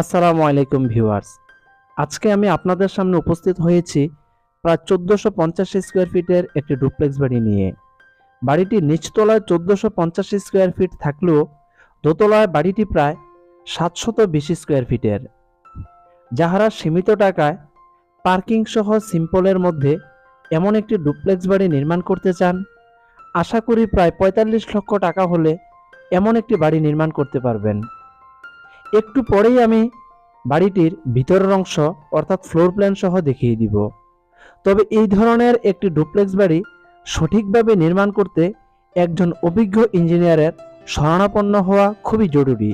আসসালামু আলাইকুম ভিউয়ার্স। আজকে আমি আপনাদের সামনে উপস্থিত হয়েছি প্রায় চোদ্দোশো পঞ্চাশ স্কোয়ার ফিটের একটি ডুপ্লেক্স বাড়ি নিয়ে। বাড়িটি নিচতলায় চোদ্দোশো পঞ্চাশ স্কোয়ার ফিট থাকলেও দোতলায় বাড়িটি প্রায় সাতশত বিশ স্কোয়ার ফিটের। যাহারা সীমিত টাকায় পার্কিং সহ সিম্পলের মধ্যে এমন একটি ডুপ্লেক্স বাড়ি নির্মাণ করতে চান, আশা করি প্রায় পঁয়তাল্লিশ লক্ষ টাকা হলে এমন একটি বাড়ি নির্মাণ করতে পারবেন। একটু পরেই আমি বাড়িটির ভিতরের অংশ, অর্থাৎ ফ্লোর প্ল্যান সহ দেখিয়ে দিব। তবে এই ধরনের একটি ডুপ্লেক্স বাড়ি সঠিকভাবে নির্মাণ করতে একজন অভিজ্ঞ ইঞ্জিনিয়ারের শরণাপন্ন হওয়া খুবই জরুরি।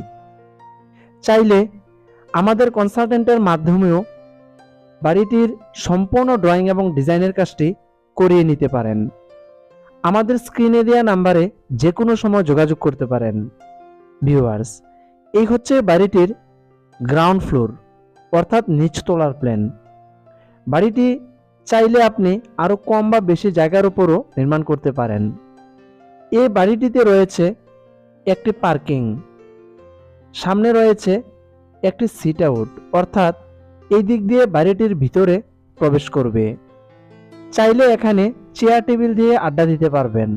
চাইলে আমাদের কনসালটেন্টের মাধ্যমেও বাড়িটির সম্পূর্ণ ড্রয়িং এবং ডিজাইনের কাজটি করিয়ে নিতে পারেন। আমাদের স্ক্রিনে দেওয়া নাম্বারে যে কোনো সময় যোগাযোগ করতে পারেন। ভিউয়ার্স এই হচ্ছে বাড়িটির গ্রাউন্ড ফ্লোর অর্থাৎ নিচতলার প্ল্যান বাড়িটি চাইলে আপনি আরও কম বা বেশি জায়গার উপরও নির্মাণ করতে পারেন। এই বাড়িটিতে রয়েছে একটি পার্কিং সামনে রয়েছে একটি সিট আউট অর্থাৎ এই দিক দিয়ে বাড়িটির ভিতরে প্রবেশ করবে। চাইলে এখানে চেয়ার টেবিল দিয়ে আড্ডা দিতে পারবেন।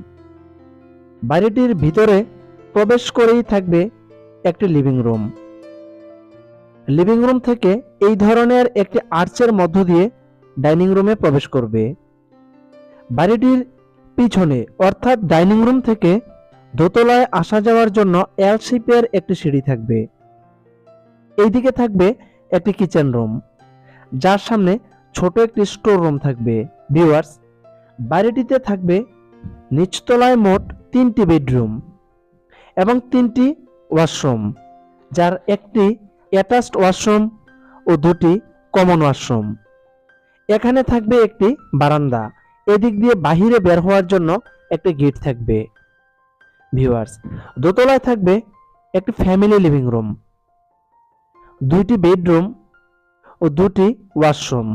বাড়িটির ভিতরে প্রবেশ করেই থাকবে একটি লিভিং রুম লিভিং রুম থেকে এই ধরনের একটি আর্চের মধ্য দিয়ে ডাইনিং রুমে প্রবেশ করবে। বাড়িটির পিছনে, অর্থাৎ ডাইনিং রুম থেকে দোতলায় আসা যাওয়ার জন্য এল একটি সিঁড়ি থাকবে। এইদিকে থাকবে একটি কিচেন রুম যার সামনে ছোট একটি স্টোর রুম থাকবে। ভিউয়ার্স বাড়িটিতে থাকবে নিচতলায় মোট তিনটি বেডরুম এবং তিনটি ওয়াশরুম, যার একটি অ্যাটাচড ওয়াশরুম ও দুটি কমন ওয়াশরুম। এখানে থাকবে একটি বারান্দা, এদিক দিয়ে বাহিরে বের হওয়ার জন্য একটি গেট থাকবে। ভিউয়ার্স, দোতলায় থাকবে একটি ফ্যামিলি লিভিং রুম, দুইটি বেডরুম ও দুটি ওয়াশরুম।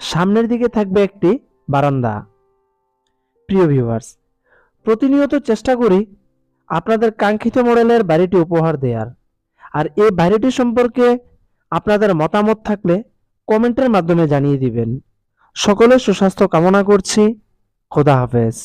সামনের দিকে থাকবে একটি বারান্দা। প্রিয় ভিউয়ার্স, প্রতিনিয়ত চেষ্টা করি আপনাদের কাঙ্ক্ষিত মডেলের বাড়িটি উপহার দেওয়ার আর এই বাড়িটি সম্পর্কে আপনাদের মতামত থাকলে কমেন্টের মাধ্যমে জানিয়ে দিবেন। সকলের সুস্বাস্থ্য কামনা করছি। খোদা হাফেজ।